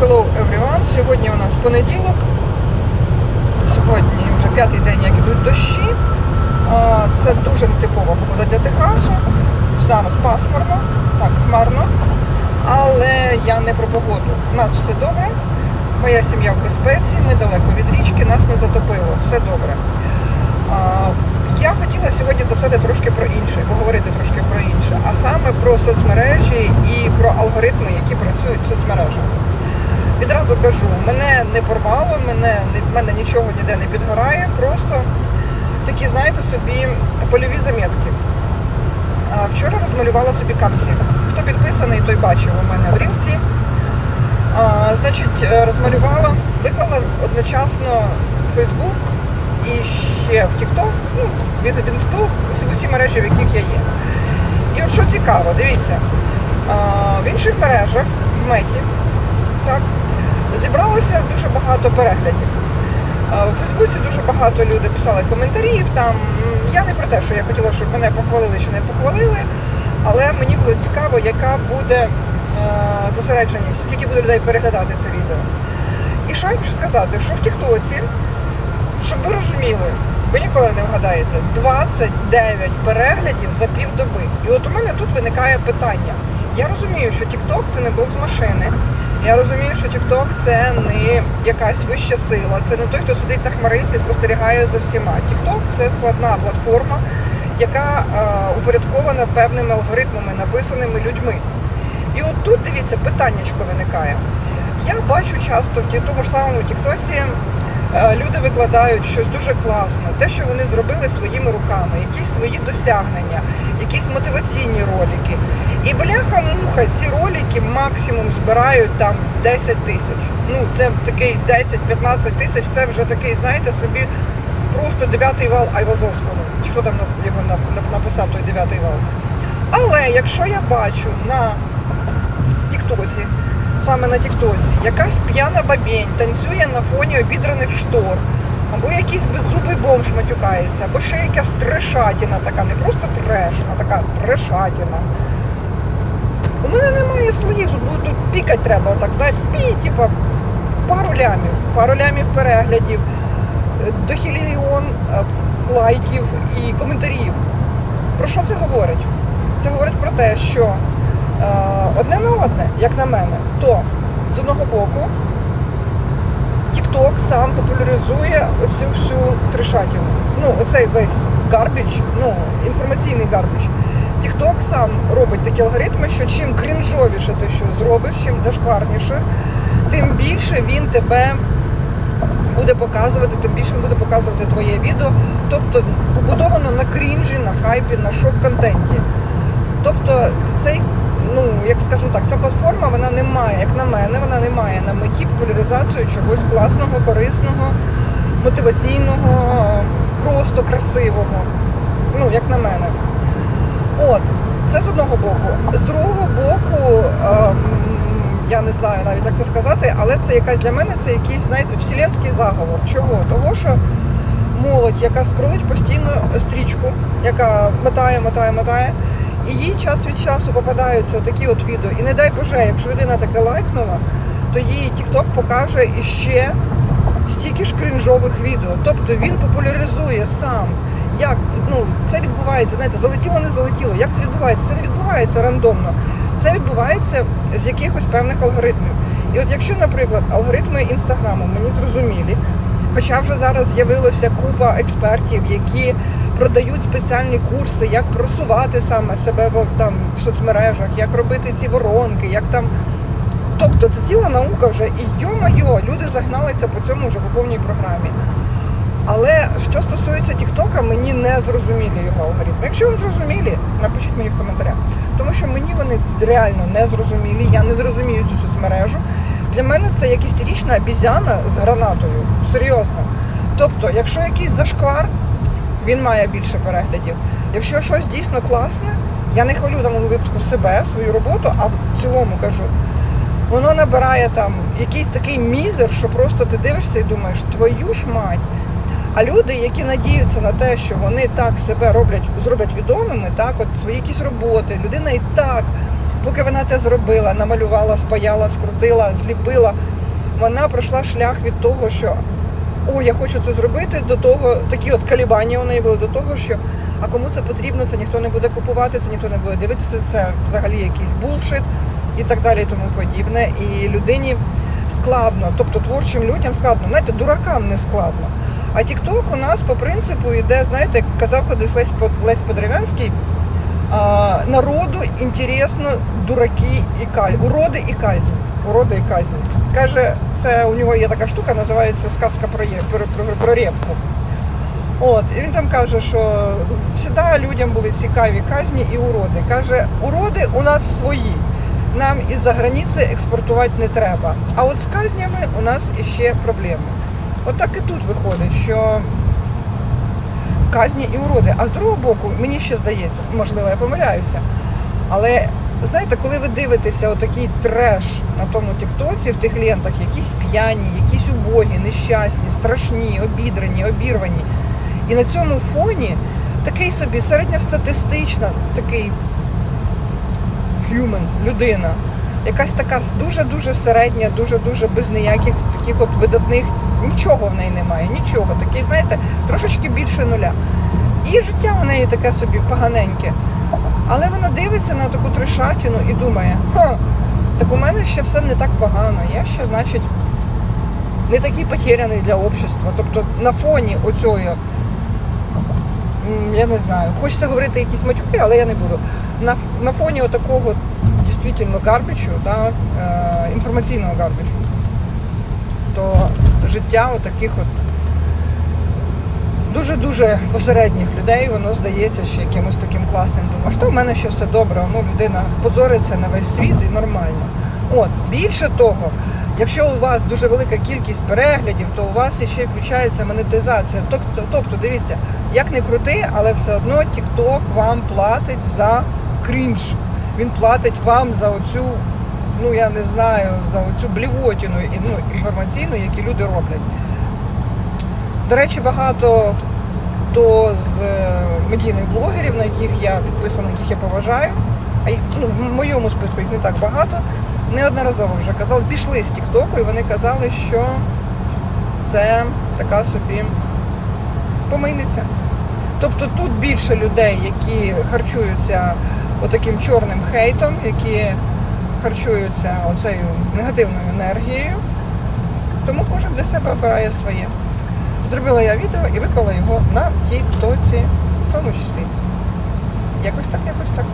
Hello everyone! Сьогодні у нас понеділок. Сьогодні вже п'ятий день, як ідуть дощі. Це дуже нетипова погода для Техасу. Зараз пасмурно, так, хмарно. Але я не про погоду. У нас все добре. Моя сім'я в безпеці, ми далеко від річки, нас не затопило, все добре. Я хотіла сьогодні запитати трошки про інше, поговорити трошки про інше, а саме про соцмережі і про алгоритми, які працюють в соцмережах. Відразу кажу, мене не порвало, мене, мене нічого ніде не підгорає, просто такі, знаєте, собі польові замітки. Вчора розмалювала собі капці. Хто підписаний, той бачив у мене в рілці. Значить, е, розмалювала, виклала одночасно в Facebook і ще в TikTok, ну, від в в усі мережі, в яких я є. І от що цікаво, дивіться, в інших мережах, в меті, так, зібралося дуже багато переглядів. У Фейсбуці дуже багато людей писали коментарів. Там я не про те, що я хотіла, щоб мене похвалили чи не похвалили, але мені було цікаво, яка буде зосередженість, скільки буде людей переглядати це відео. І що я хочу сказати, що в Тіктоці, щоб ви розуміли, ви ніколи не вгадаєте, 29 переглядів за півдоби. І от у мене тут виникає питання. Я розумію, що TikTok це не блог з машини. Я розумію, що TikTok це не якась вища сила, це не той, хто сидить на хмаринці і спостерігає за всіма. TikTok – це складна платформа, яка е, упорядкована певними алгоритмами, написаними людьми. І от тут дивіться, питаннячко виникає. Я бачу часто в тому ж самому Тіктоці е, люди викладають щось дуже класне, те, що вони зробили своїми руками, якісь свої досягнення, якісь мотиваційні ролики. І бляха-муха, ці ролики максимум збирають там 10 тисяч. Ну, це такий 10-15 тисяч, це вже такий, знаєте, собі просто дев'ятий вал Айвазовського. Чи хто там його нап- нап- написав той дев'ятий вал? Але якщо я бачу на Тіктоці, саме на Тіктоці, якась п'яна бабень танцює на фоні обідраних штор, або якийсь беззубий бомж матюкається, або ще якась трешатіна така, не просто треш, а така трешатіна. У мене немає тут, бу- тут пікати треба, отак, знаєте, пі, типа, пару лямів, пару лямів переглядів, е, дохіліон е, лайків і коментарів. Про що це говорить? Це говорить про те, що е, одне на одне, як на мене, то з одного боку TikTok сам популяризує оцю всю трешатіну. Ну, оцей весь гарбіч, ну, інформаційний гарбіч. TikTok сам робить такі алгоритми, що чим крінжовіше ти що зробиш, чим зашкварніше, тим більше він тебе буде показувати, тим більше він буде показувати твоє відео. Тобто побудовано на крінжі, на хайпі, на шок-контенті. Тобто цей, ну як скажемо так, ця платформа вона не має, як на мене, вона не має на меті популяризацію чогось класного, корисного, мотиваційного, просто красивого. Ну, як на мене. От, це з одного боку. З другого боку, ем, я не знаю навіть як це сказати, але це якась для мене це якийсь, знаєте, вселенський заговор. Чого? Того, що молодь, яка скролить постійно стрічку, яка мотає, мотає, мотає, і їй час від часу попадаються такі от відео. І не дай Боже, якщо людина таке лайкнула, то їй TikTok покаже іще стільки ж крінжових відео. Тобто він популяризує сам. Як ну це відбувається, знаєте, залетіло, не залетіло. Як це відбувається? Це не відбувається рандомно. Це відбувається з якихось певних алгоритмів. І от якщо, наприклад, алгоритми інстаграму мені зрозумілі, хоча вже зараз з'явилося купа експертів, які продають спеціальні курси, як просувати саме себе в, там, в соцмережах, як робити ці воронки, як там. Тобто це ціла наука вже, і йо-майо, люди загналися по цьому вже по повній програмі. Але що стосується Тіктока, мені не зрозумілі його алгоритми. Якщо вам зрозумілі, напишіть мені в коментарях. Тому що мені вони реально не зрозумілі, я не зрозумію цю соцмережу. Для мене це якась річна обізяна з гранатою. Серйозно. Тобто, якщо якийсь зашквар, він має більше переглядів. Якщо щось дійсно класне, я не хвалю даному випадку себе, свою роботу, а в цілому кажу, воно набирає там якийсь такий мізер, що просто ти дивишся і думаєш, твою ж мать. А люди, які надіються на те, що вони так себе роблять, зроблять відомими, так, от свої якісь роботи, людина і так поки вона те зробила, намалювала, спаяла, скрутила, зліпила, вона пройшла шлях від того, що о, я хочу це зробити, до того, такі от калібання у неї були до того, що а кому це потрібно, це ніхто не буде купувати, це ніхто не буде дивитися, це взагалі якийсь булшит і так далі, і тому подібне. І людині складно, тобто творчим людям складно, знаєте, дуракам не складно. А TikTok у нас по принципу йде, знаєте, казав колись Лесь, Лесь Подерев'янський, а, народу інтересно дураки і казні, уроди і казні. Уроди і казні. Каже, це у нього є така штука, називається сказка про, є- про, про, про репку. От, і він там каже, що завжди людям були цікаві казні і уроди. Каже, уроди у нас свої. Нам із-за границі експортувати не треба. А от з казнями у нас іще проблеми. От і тут виходить, що казні і уроди. А з другого боку, мені ще здається, можливо, я помиляюся. Але знаєте, коли ви дивитеся отакий треш на тому тіктоці, в тих лентах, якісь п'яні, якісь убогі, нещасні, страшні, обідрані, обірвані. І на цьому фоні такий собі середньостатистична, такий human, людина, якась така дуже-дуже середня, дуже-дуже без ніяких таких от видатних, нічого в неї немає, нічого. Такий, знаєте, трошечки більше нуля. І життя у неї таке собі поганеньке. Але вона дивиться на таку трешатіну і думає, ха, так у мене ще все не так погано, я ще, значить, не такий потеряний для общества. Тобто на фоні оцього, я не знаю, хочеться говорити якісь матюки, але я не буду. На, на фоні отакого дійсно гарбічу, да, інформаційного гарбічу, то життя отаких от дуже-дуже посередніх людей, воно здається ще якимось таким класним. Думаю, що в мене ще все добре, ну людина позориться на весь світ і нормально. От, більше того, якщо у вас дуже велика кількість переглядів, то у вас ще включається монетизація. Тобто дивіться, як не крути, але все одно TikTok вам платить за крінж. Він платить вам за оцю, ну я не знаю, за оцю блівотіну ну, інформаційну, які люди роблять. До речі, багато хто з е, медійних блогерів, на яких я підписана, яких я поважаю, а їх ну, в моєму списку їх не так багато, неодноразово вже казали, пішли з Тіктоку, і вони казали, що це така собі помийниця. Тобто тут більше людей, які харчуються отаким чорним хейтом, які харчуються оцею негативною енергією. Тому кожен для себе обирає своє. Зробила я відео і виклала його на тіктоці, в тому числі. Якось так, якось так.